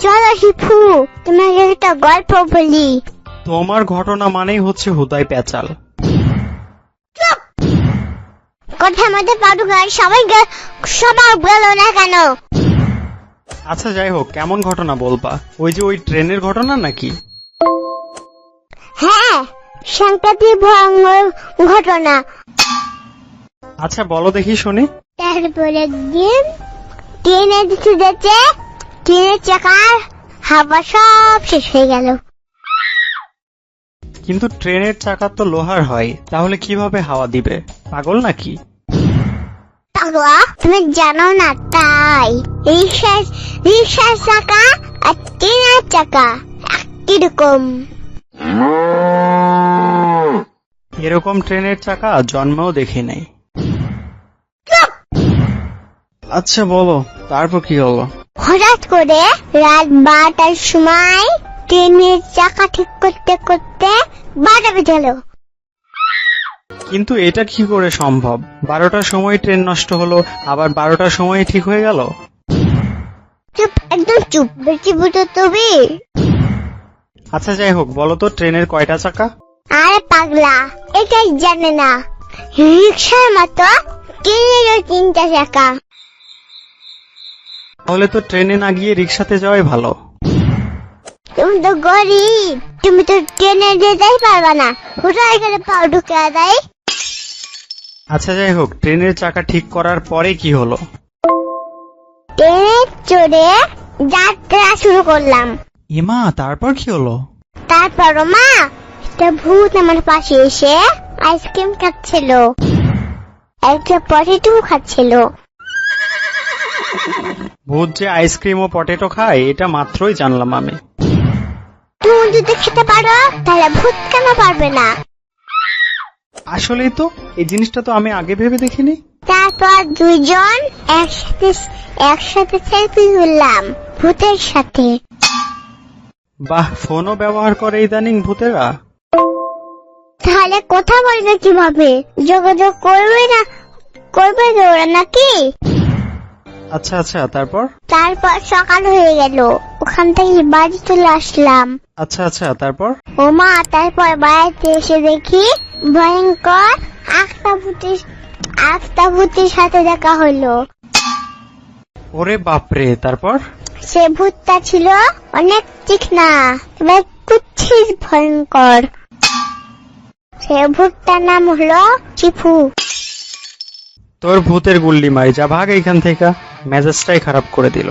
চলো শিফু তোমাকে একটা গল্প বলি। তোমার ঘটনা মানেই হচ্ছে হুদাই পাদুকার সবাই সবার গেল না কেন? আচ্ছা যাই হোক কেমন ঘটনা বলবা? ওই যে ওই ট্রেনের ঘটনা নাকি? হ্যাঁ সাংঘাতিক ভয়ঙ্কর ঘটনা। আচ্ছা বলো দেখি শুনি। তারপরে দিন ট্রেনে দিতে যেতে ট্রেনের চাকার হাওয়া সব শেষ হয়ে গেল। কিন্তু ট্রেনের চাকা তো লোহার হয় তাহলে কীভাবে হাওয়া দিবে? পাগল নাকি? পাগলা তুমি জানো না তাই। রিক্সার রিক্সার চাকা আর ট্রেনের চাকা একই রকম। এরকম ট্রেনের চাকা জন্মেও দেখি নাই। আচ্ছা বলো তারপর কি হলো? হঠাৎ করে রাত বারোটার সময় ট্রেনের চাকা ঠিক করতে করতে বারোটা বেজে গেল কিন্তু এটা কি করে সম্ভব? বারোটার সময় ট্রেন নষ্ট হলো আবার বারোটার সময় ঠিক হয়ে গেল? চুপ একদম চুপ বেশি বুঝো তুমি। আচ্ছা যাই হোক বলো তো ট্রেনের কয়টা চাকা? আরে পাগলা এটাই জানে না। রিক্সার মতো ট্রেনেরও তিনটা চাকা। তাহলে তো ট্রেনে না গিয়ে রিক্সাতে যাওয়াই ভালো। তুমি তো গরিব তুমি তো ট্রেনে যেতেই পারবে না। কোথায় এখানে পাও ঢুকে দেয়? আচ্ছা যাই হোক ট্রেনের চাকা ঠিক করার পরে কি হলো? ট্রেনে চড়ে যাত্রা শুরু করলাম। এমা তারপর কি হলো? তারপর মা একটা ভূত আমার পাশে এসে আইসক্রিম খাচ্ছিল। একটা পটেটো খাচ্ছিল। ভূত যে আইসক্রিম ও পটেটো খায় এটা মাত্রই জানলাম আমি। তুমি যদি খেতে পারো তাহলে ভূত কেন পারবে না? আসলেই তো এই জিনিসটা তো আমি আগে ভেবে দেখিনি। তারপর দুইজন একসাথে একসাথে সেলফি তুললাম ভূতের সাথে। বাহ ফোনও ব্যবহার করে ইদানিং ভূতেরা। তাহলে কথা বলবে কীভাবে? যোগাযোগ করবে না করবে ওরা নাকি? আচ্ছা আচ্ছা তারপর? তারপর সকাল হয়ে গেল। ওখান থেকে বাড়ি চলে আসলাম। আচ্ছা আচ্ছা তারপর? ও মা তারপর বাড়িতে এসে দেখি ভয়ঙ্কর একটা ভূতের সাথে দেখা হলো। ওরে বাপরে তারপর? সে ভূতটা ছিল অনেক চিকনা এবার কুচ্ছির ভয়ঙ্কর। সে ভূতটার নাম হলো চিফু। তোর ভূতের গুল্লি মারি যা ভাগ এইখান থেকে। মেজাজটাই খারাপ করে দিল।